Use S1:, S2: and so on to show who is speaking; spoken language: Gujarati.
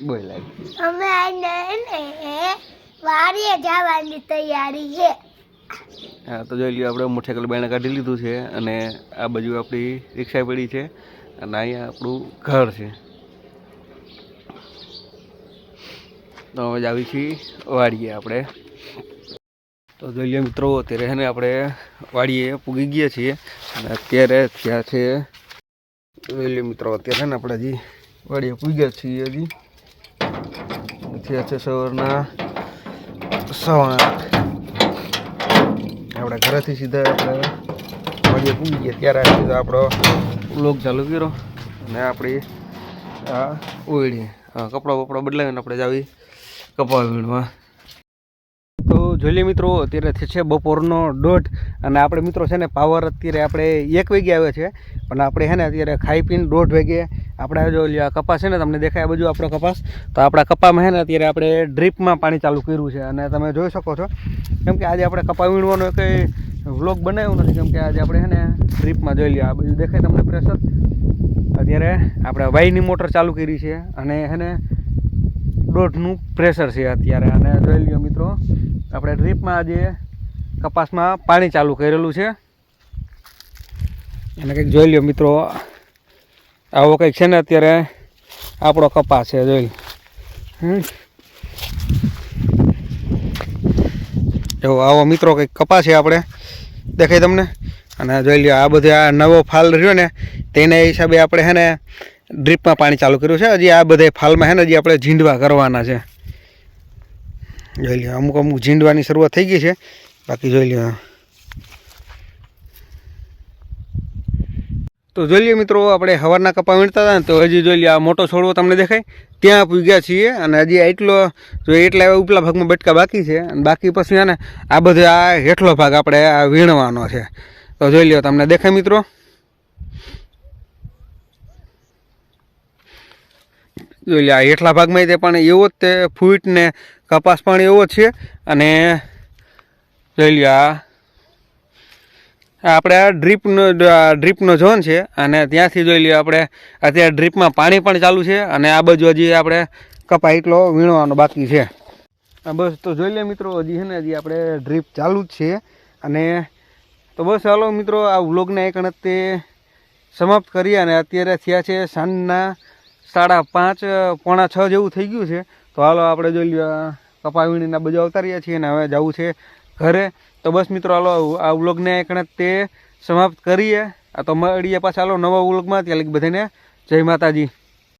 S1: બોલ
S2: અમે આને વાડીએ જવાની તૈયારી છે.
S1: હા તો જોઈ લ્યો આપણે મોટરસાઇકલ બાયણે કાઢી લીધું છે અને આ બાજુ આપણી રિક્ષા પડી છે અને અહીંયા આપણું ઘર છે. તો હવે જ આવી છીએ વાડીએ આપણે. તો જોઈ લ્યો મિત્રો અત્યારે છે ને આપણે વાડીએ પૂગી ગયા છીએ અને અત્યારે થયા છે. જોઈ લ્યો મિત્રો અત્યારે ને આપણે હજી વાડીએ પૂગ્યા છીએ હજી. થયા છે સવારના સવા આપણે ઘરેથી સીધા આપણે મળીએ પૂરી ગયા, ત્યારે આપણો લોક ચાલુ કર્યો અને આપણી આ ઓળી કપડાં બપડા બદલાવીને આપણે જાવી કપા વીણવા તો જોઈ લઈએ મિત્રો, અત્યારે થશે બપોરનો દોઢ અને આપણે મિત્રો છે ને પાવર અત્યારે આપણે એક વાગે આવે છે, પણ આપણે છે ને અત્યારે ખાઈ પીને દોઢ વાગે આપણે જો કપાસ છે ને તમને દેખાય બધું આપણો કપાસ, તો આપણા કપામાં છે ને અત્યારે આપણે ડ્રીપમાં પાણી ચાલુ કર્યું છે, અને તમે જોઈ શકો છો, કેમ કે આજે આપણે કપા વીણવાનો કંઈ વ્લોગ બનાવ્યો નથી, કેમ કે આજે આપણે છે ને ડ્રીપમાં જોઈ લઈએ આ બધું દેખાય તમને પ્રેશર અત્યારે આપણે વાયની મોટર ચાલુ કરી છે, અને છે ને દોઢનું પ્રેશર છે અત્યારે. અને જોઈ લ્યો મિત્રો, આપણે ડ્રીપમાં આજે કપાસમાં પાણી ચાલુ કરેલું છે. અને કંઈક જોઈ લ્યો મિત્રો, આવો કંઈક છે ને અત્યારે આપણો કપાસ છે, જોઈ. એવો આવો મિત્રો, કંઈક કપાસ છે આપણે. દેખાય તમને? અને જોઈ લ્યો, આ બધે આ નવો ફાલ રહ્યો ને, તેના હિસાબે આપણે છે ને ડ્રીપમાં પાણી ચાલુ કર્યું છે. હજી આ બધા ફાલમાં છે ને, હજી આપણે ઝીંડવા કરવાના છે. જોઈ લ્યો, અમુક અમુક ઝીંડવાની શરૂઆત થઈ ગઈ છે. બાકી જોઈ લ્યો. તો જોઈ લઈએ મિત્રો, આપણે હવારના કપા વીણતા હતા ને, તો હજી જોઈ લઈએ આ મોટો છોડવો તમને દેખાય. ત્યાં પૂગ્યા છીએ અને હજી એટલો જો એટલા એવા ઉપલા ભાગમાં બટકા બાકી છે અને બાકી પછી ને, આ બધો આ હેઠલો ભાગ આપણે આ વીણવાનો છે. તો જોઈ લ્યો તમને દેખાય મિત્રો. જોઈ લે આ હેઠલા ભાગમાં તે પણ એવો જ તે ફૂટ ને કપાસ પણ એવો છે. અને જોઈ લે આપણે આ ડ્રીપનો ડ્રીપનો ઝોન છે અને ત્યાંથી જોઈ લ્યો આપણે અત્યારે ડ્રીપમાં પાણી પણ ચાલુ છે અને આ બાજુ હજી આપણે કપા એટલો વીણવાનો બાકી છે. આ બસ, તો જોઈ લે મિત્રો, હજી છે ને હજી આપણે ડ્રીપ ચાલુ જ છે. અને તો બસ, હાલો મિત્રો, આ વ્લોગને એક તે સમાપ્ત કરીએ અને અત્યારે થયા છે સાંજના સાડા પાંચ, પોણા છ જેવું થઈ ગયું છે. તો હાલો આપણે જોઈ કપાવીણીના બધા આવતા છીએ અને હવે જવું છે ઘરે. તો બસ મિત્રો, હાલો, આ વ્લોગને એકણે તે સમાપ્ત કરીએ. આ તો મળીએ પાછા, હાલો, નવા વ્લોગમાં. ત્યાં લગી બધાને જય માતાજી.